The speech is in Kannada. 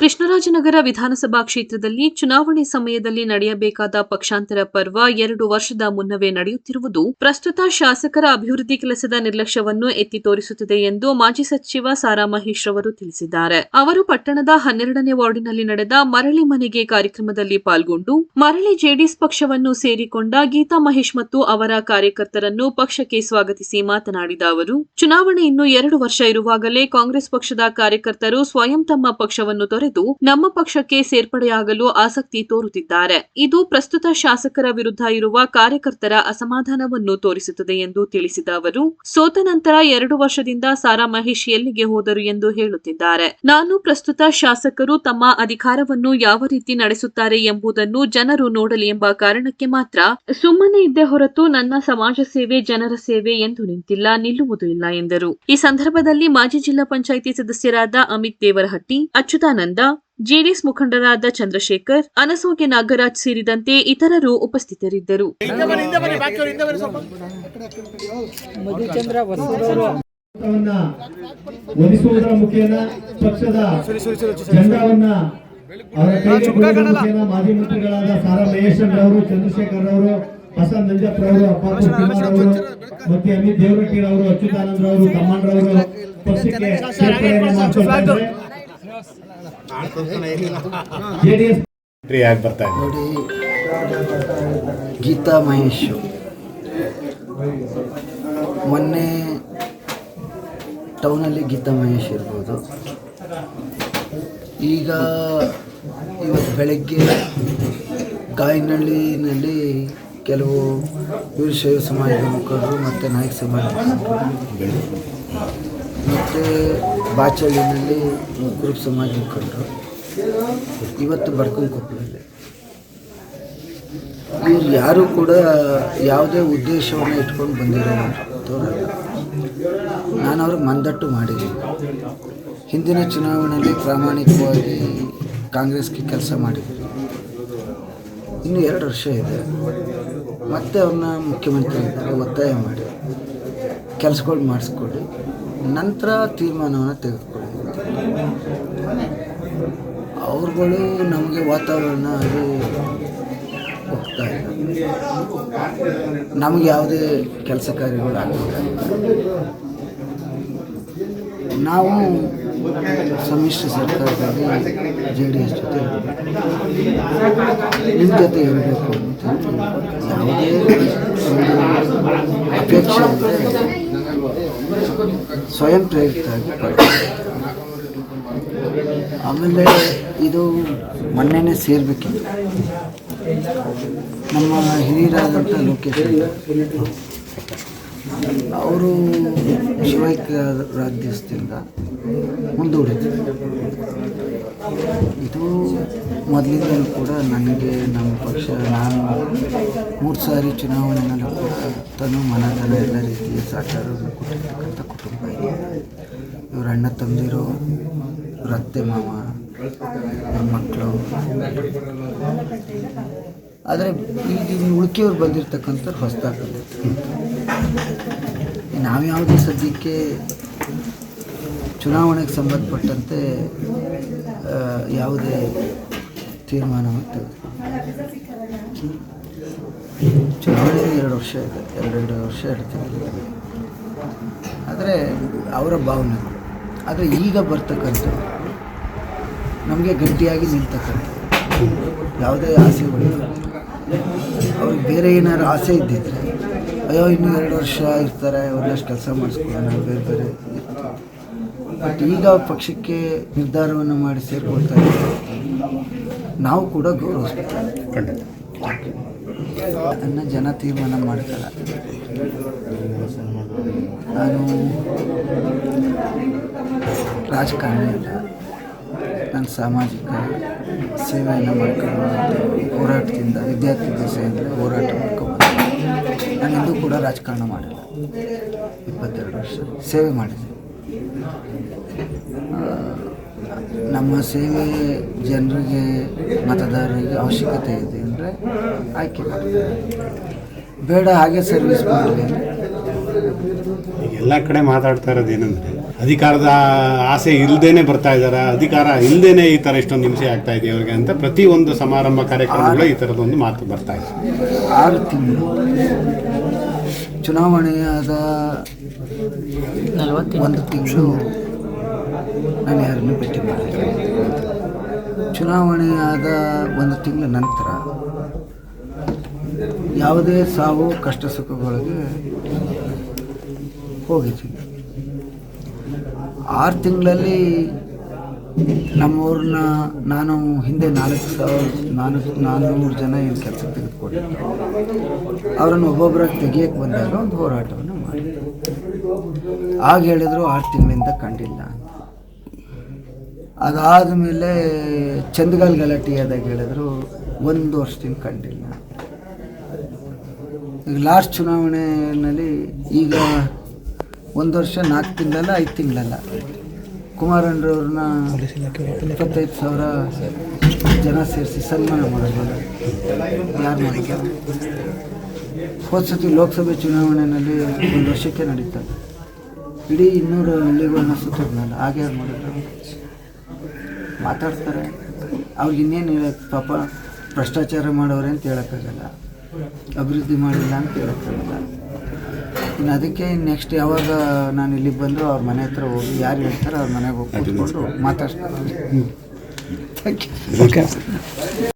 ಕೃಷ್ಣರಾಜನಗರ ವಿಧಾನಸಭಾ ಕ್ಷೇತ್ರದಲ್ಲಿ ಚುನಾವಣೆ ಸಮಯದಲ್ಲಿ ನಡೆಯಬೇಕಾದ ಪಕ್ಷಾಂತರ ಪರ್ವ ಎರಡು ವರ್ಷದ ಮುನ್ನವೇ ನಡೆಯುತ್ತಿರುವುದು ಪ್ರಸ್ತುತ ಶಾಸಕರ ಅಭಿವೃದ್ಧಿ ಕೆಲಸದ ನಿರ್ಲಕ್ಷ್ಯವನ್ನು ಎತ್ತಿ ತೋರಿಸುತ್ತಿದೆ ಎಂದು ಮಾಜಿ ಸಚಿವ ಸಾರಾ ಮಹೇಶ್ ರವರು ತಿಳಿಸಿದ್ದಾರೆ. ಅವರು ಪಟ್ಟಣದ ಹನ್ನೆರಡನೇ ವಾರ್ಡಿನಲ್ಲಿ ನಡೆದ ಮರಳಿ ಮನೆಗೆ ಕಾರ್ಯಕ್ರಮದಲ್ಲಿ ಪಾಲ್ಗೊಂಡು, ಮರಳಿ ಜೆಡಿಎಸ್ ಪಕ್ಷವನ್ನು ಸೇರಿಕೊಂಡ ಗೀತಾ ಮಹೇಶ್ ಮತ್ತು ಅವರ ಕಾರ್ಯಕರ್ತರನ್ನು ಪಕ್ಷಕ್ಕೆ ಸ್ವಾಗತಿಸಿ ಮಾತನಾಡಿದ ಅವರು, ಚುನಾವಣೆ ಇನ್ನು ಎರಡು ವರ್ಷ ಇರುವಾಗಲೇ ಕಾಂಗ್ರೆಸ್ ಪಕ್ಷದ ಕಾರ್ಯಕರ್ತರು ಸ್ವಯಂ ತಮ್ಮ ಪಕ್ಷವನ್ನು ತೊರೆದು ನಮ್ಮ ಪಕ್ಷಕ್ಕೆ ಸೇರ್ಪಡೆಯಾಗಲು ಆಸಕ್ತಿ ತೋರುತ್ತಿದ್ದಾರೆ. ಇದು ಪ್ರಸ್ತುತ ಶಾಸಕರ ವಿರುದ್ಧ ಇರುವ ಕಾರ್ಯಕರ್ತರ ಅಸಮಾಧಾನವನ್ನು ತೋರಿಸುತ್ತದೆ ಎಂದು ತಿಳಿಸಿದ ಅವರು, ಸೋತ ನಂತರ ಎರಡು ವರ್ಷದಿಂದ ಸಾರಾ ಮಹೇಶ್ ಎಲ್ಲಿಗೆ ಹೋದರು ಎಂದು ಹೇಳುತ್ತಿದ್ದಾರೆ. ನಾನು ಪ್ರಸ್ತುತ ಶಾಸಕರು ತಮ್ಮ ಅಧಿಕಾರವನ್ನು ಯಾವ ರೀತಿ ನಡೆಸುತ್ತಾರೆ ಎಂಬುದನ್ನು ಜನರು ನೋಡಲಿ ಎಂಬ ಕಾರಣಕ್ಕೆ ಮಾತ್ರ ಸುಮ್ಮನೆ ಇದ್ದೇ ಹೊರತು ನನ್ನ ಸಮಾಜ ಸೇವೆ ಜನರ ಸೇವೆ ಎಂದು ನಿಂತಿಲ್ಲ, ನಿಲ್ಲುವುದು ಇಲ್ಲ ಎಂದರು. ಈ ಸಂದರ್ಭದಲ್ಲಿ ಮಾಜಿ ಜಿಲ್ಲಾ ಪಂಚಾಯಿತಿ ಸದಸ್ಯರಾದ ಅಮಿತ್ ದೇವರಹಟ್ಟಿ, ಅಚ್ಯುತಾನಂದ ಜೆಡಿಎಸ್ ಮುಖಂಡರಾದ ಚಂದ್ರಶೇಖರ್ ಅನಸೋಗೆ ನಾಗರಾಜ್ ಸೇರಿದಂತೆ ಇತರರು ಉಪಸ್ಥಿತರಿದ್ದರು. ವನ್ನ ಮುಖೇನ ಪಕ್ಷದ ಜೆಂಡಾವನ್ನ ಅವರ ಕೈಗೆ ಮಾಜಿ ಮಂತ್ರಿಗಳಾದ ಸಾರಾ ಮಹೇಶ್ ಅವರು ಚಂದ್ರಶೇಖರ್ ಅವರು ಹಸನ್ ನಂಜಪ್ಪ ಅವರು ಅಪ್ಪಾಪು ಕುಮಾರ್ ಅವರು ಮತ್ತೆ ಅಮಿತ್ ದೇವರಟ್ಟಿ ಅವರು ಅಚ್ಯುತಾನಂದ್ರ ಅವರು ತಮ್ಮಣ್ಣರವರು ಪಕ್ಷಕ್ಕೆ ಸೇರ್ಪಡೆಯನ್ನು ಗೀತಾ ಮಹೇಶ್. ಮೊನ್ನೆ ಟೌನಲ್ಲಿ ಗೀತಾ ಮಹೇಶ್ ಇರ್ಬೋದು. ಈಗ ಇವತ್ತು ಬೆಳಗ್ಗೆ ಗಾಯನಹಳ್ಳಿನಲ್ಲಿ ಕೆಲವು ವೀರಶೈವ ಸಮಾಜದ ಮುಖಂಡರು ಮತ್ತು ನಾಯಕ ಮುಖಂಡರು. ಮತ್ತು ಬಾಚಳ್ಳಿನಲ್ಲಿ ಗ್ರೂಪ್ ಸಮಾಜ ಮುಖಂಡರು. ಇವತ್ತು ಬರ್ಕೊಂಕೊಪ್ಪಲಲ್ಲಿ ಇವ್ರು ಯಾರೂ ಕೂಡ ಯಾವುದೇ ಉದ್ದೇಶವನ್ನು ಇಟ್ಕೊಂಡು ಬಂದಿರೋ ನಾನು ಅವ್ರಿಗೆ ಮಂದಟ್ಟು ಮಾಡಿದ್ದೀನಿ. ಹಿಂದಿನ ಚುನಾವಣೆಯಲ್ಲಿ ಪ್ರಾಮಾಣಿಕವಾಗಿ ಕಾಂಗ್ರೆಸ್ಗೆ ಕೆಲಸ ಮಾಡಿದ್ರು. ಇನ್ನು ಎರಡು ವರ್ಷ ಇದೆ. ಮತ್ತೆ ಅವ್ರನ್ನ ಮುಖ್ಯಮಂತ್ರಿ ಒತ್ತಾಯ ಮಾಡಿ. ಕೆಲಸಗಳು ಮಾಡಿಸ್ಕೊಳ್ಳಿ. ನಂತರ ತೀರ್ಮಾನವನ್ನು ತೆಗೆದುಕೊಳ್ಳಿ ಅವ್ರುಗಳು ನಮಗೆ ವಾತಾವರಣ ಅದು ಹೋಗ್ತಾ ಇಲ್ಲ. ನಮಗೆ ಯಾವುದೇ ಕೆಲಸ ಕಾರ್ಯಗಳು ಆಗಿಲ್ಲ. ನಾವು ಸಮ್ಮಿಶ್ರ ಸರ್ಕಾರದಲ್ಲಿ ಜೆ ಡಿ ಎಸ್ ಜೊತೆ ನಿಮ್ಮ ಜೊತೆ ಇರಬೇಕು ಅಂತ ಯಾವುದೇ ಸ್ವಯಂ ಪಡ್ಕೊಂಡಿದ್ದೆ. ಆಮೇಲೆ ಇದು ಮೊನ್ನೆನೇ ಸೇರಬೇಕಿತ್ತು. ನಮ್ಮ ಹಿರಿಯರಾದಂಥ ಲೋಕೇಶ್ ಅವರು ಶಿವೈಕ್ಯ ರಾಜ್ಯದಿಂದ ಮುಂದೂಡಿದ್ರು. ಇದು ಮೊದಲಿಂದಲೂ ಕೂಡ ನನಗೆ, ನಮ್ಮ ಪಕ್ಷ, ನಾನು ಮೂರು ಸಾರಿ ಚುನಾವಣೆಯಲ್ಲೂ ಕೂಡ ತನು ಮನತನ ಎಲ್ಲ ರೀತಿಯ ಸಹಕಾರವನ್ನು ಕೊಟ್ಟಿರ್ತಕ್ಕಂಥ ಕುಟುಂಬ. ಇವ್ರ ಅಣ್ಣ ತಂದಿರೋ ಅತ್ತೆ ಮಾವ ಇವ್ರ ಮಕ್ಕಳು ಆದರೆ ಈಗ ಉಳ್ಕೆಯವ್ರು ಬಂದಿರ್ತಕ್ಕಂಥವ್ರು ಹೊಸದಾಗಿ ನಾವು ಯಾವುದೇ ಸದ್ಯಕ್ಕೆ ಚುನಾವಣೆಗೆ ಸಂಬಂಧಪಟ್ಟಂತೆ ಯಾವುದೇ ತೀರ್ಮಾನ ಮತ್ತು ಚುನಾವಣೆ ಎರಡು ವರ್ಷ ಇದೆ ಎರಡೆರಡು ವರ್ಷ ಇರ್ತೀವಿ ಆದರೆ ಅವರ ಭಾವನೆಗಳು ಆದರೆ ಈಗ ಬರ್ತಕ್ಕಂಥ ನಮಗೆ ಗಟ್ಟಿಯಾಗಿ ನಿಲ್ತಕ್ಕಂಥ ಯಾವುದೇ ಆಸೆಗಳು ಅವ್ರಿಗೆ ಬೇರೆ ಏನಾದ್ರು ಆಸೆ ಇದ್ದಿದ್ರೆ, ಅಯ್ಯೋ, ಇನ್ನೂ ಎರಡು ವರ್ಷ ಇರ್ತಾರೆ ಒಂದಷ್ಟು ಕೆಲಸ ಮಾಡಿಸ್ಕೊಳ್ಳೋಣ, ಬೇರೆ ಬೇರೆ ಬಟ್ ಈಗ ಪಕ್ಷಕ್ಕೆ ನಿರ್ಧಾರವನ್ನು ಮಾಡಿ ಸೇರ್ಕೊಳ್ತಾ ಇದ್ದಾರೆ, ನಾವು ಕೂಡ ಗೌರವಿಸ್ಬೇಕು. ಅದನ್ನು ಜನ ತೀರ್ಮಾನ ಮಾಡ್ತಾರೆ. ನಾನು ರಾಜಕಾರಣಿ ಇಲ್ಲ ನಾನು ಸಾಮಾಜಿಕ ಸೇವೆಯನ್ನು ಮಾಡ್ಕೊಂಡು ಹೋರಾಟದಿಂದ ವಿದ್ಯಾರ್ಥಿ ದೆಸೆಯಿಂದ ಹೋರಾಟ ಮಾಡ್ಕೊಂಡು ನಾನು ಎಂದೂ ಕೂಡ ರಾಜಕಾರಣ ಮಾಡಿಲ್ಲ. ಇಪ್ಪತ್ತೆರಡು ವರ್ಷ ಸೇವೆ ಮಾಡಿದ್ದೀನಿ ಆ, ನಮ್ಮ ಸೇವೆ ಜನರಿಗೆ ಮತದಾರರಿಗೆ ಅವಶ್ಯಕತೆ ಇದೆ ಅಂದರೆ ಆಯ್ಕೆ ಮಾಡ್ತಾರೆ. ಬೇಡ ಹಾಗೆ ಸರ್ವಿಸ್ ಮಾಡಲಿ ಈಗ ಎಲ್ಲ ಕಡೆ ಮಾತಾಡ್ತಾ ಇರೋದು ಏನಂದ್ರೆ ಅಧಿಕಾರದ ಆಸೆ ಇಲ್ಲದೇನೆ ಬರ್ತಾ ಇದ್ದಾರೆ? ಅಧಿಕಾರ ಇಲ್ಲದೇನೆ ಈ ಥರ ಇಷ್ಟೊಂದು ಹಿಂಸೆ ಆಗ್ತಾ ಇದೆ ಅವ್ರಿಗೆ ಅಂತ ಪ್ರತಿ ಒಂದು ಸಮಾರಂಭ ಕಾರ್ಯಕ್ರಮಗಳು ಈ ಥರದೊಂದು ಮಾತು ಬರ್ತಾ ಇದೆ. ಆರು ತಿಂಗಳು. ಚುನಾವಣೆಯಾದ ಒಂದು ತಿಂಗಳು. ನಾನು ಯಾರನ್ನೂ ಭೇಟಿ ಮಾಡಿಲ್ಲ ಚುನಾವಣೆಯಾದ ಒಂದು ತಿಂಗಳ ನಂತರ ಯಾವುದೇ ಸಾವು, ಕಷ್ಟ ಸುಖಗಳಿಗೆ ಹೋಗಿದ್ವಿ ಆರು ತಿಂಗಳಲ್ಲಿ ನಮ್ಮೂರನ್ನ ನಾನು ಹಿಂದೆ ನಾಲ್ಕು ಸಾವಿರ, ನಾಲ್ಕು ನಾನ್ನೂರು ಜನ ಏನು ಕೆಲಸ ತೆಗೆದುಕೊಂಡಿದ್ದೆ ಅವರನ್ನು ಒಬ್ಬೊಬ್ಬರಾಗಿ ತೆಗಿಯಕ್ಕೆ ಬಂದಾಗ ಒಂದು ಹೋರಾಟವನ್ನು ಮಾಡಿ ಆಗ ಹೇಳಿದ್ರು ಆರು ತಿಂಗಳಿಂದ ಕಂಡಿಲ್ಲ ಅಂತ. ಅದಾದ ಮೇಲೆ ಚಂದಗಾಲ್ ಗಲಾಟೆ ಆದಾಗ ಹೇಳಿದ್ರು, ಒಂದು ವರ್ಷದಿಂದ ಕಂಡಿಲ್ಲ. ಈಗ ಲಾಸ್ಟ್ ಚುನಾವಣೆಯಲ್ಲಿ ಈಗ ಒಂದು ವರ್ಷ ನಾಲ್ಕು ತಿಂಗಳಲ್ಲ, ಐದು ತಿಂಗಳಲ್ಲ. ಕುಮಾರಣ್ಣರವ್ರನ್ನ ಇಪ್ಪತ್ತೈದು ಸಾವಿರ ಜನ ಸೇರಿಸಿ ಸನ್ಮಾನ ಮಾಡೋದು ಯಾರು ಮಾಡಿದ್ದಾರೆ? ಹೋದ ಸತಿ ಲೋಕಸಭೆ ಚುನಾವಣೆಯಲ್ಲಿ ಒಂದು ವರ್ಷಕ್ಕೆ ನಡೀತದೆ. ಇಡೀ ಇನ್ನೂರು ಹಳ್ಳಿಗಳನ್ನ ಸುತ್ತಿದ್ನಲ್ಲ, ಹಾಗೆ ಯಾರು ಮಾಡಿದ್ರು? ಮಾತಾಡ್ತಾರೆ. ಅವ್ರಿಗೆ ಇನ್ನೇನು ಹೇಳಕ್ಕೆ ಪಾಪ ಭ್ರಷ್ಟಾಚಾರ ಮಾಡೋರೆ ಅಂತ ಹೇಳೋಕ್ಕಾಗಲ್ಲ. ಅಭಿವೃದ್ಧಿ ಮಾಡಿಲ್ಲ ಅಂತ ಹೇಳೋಕ್ಕಾಗಲ್ಲ. ಇನ್ನು ಅದಕ್ಕೆ ನೆಕ್ಸ್ಟ್ ಯಾವಾಗ ನಾನು ಇಲ್ಲಿಗೆ ಬಂದರೂ ಅವ್ರ ಮನೆ ಹತ್ರ ಹೋಗಿ ಯಾರು ಹೇಳ್ತಾರೆ ಅವ್ರ ಮನೆಗೆ ಹೋಗಿ ಕೂತ್ಕೊಂಡು ಮಾತಾಡ್ತಾರೆ ಥ್ಯಾಂಕ್ ಯು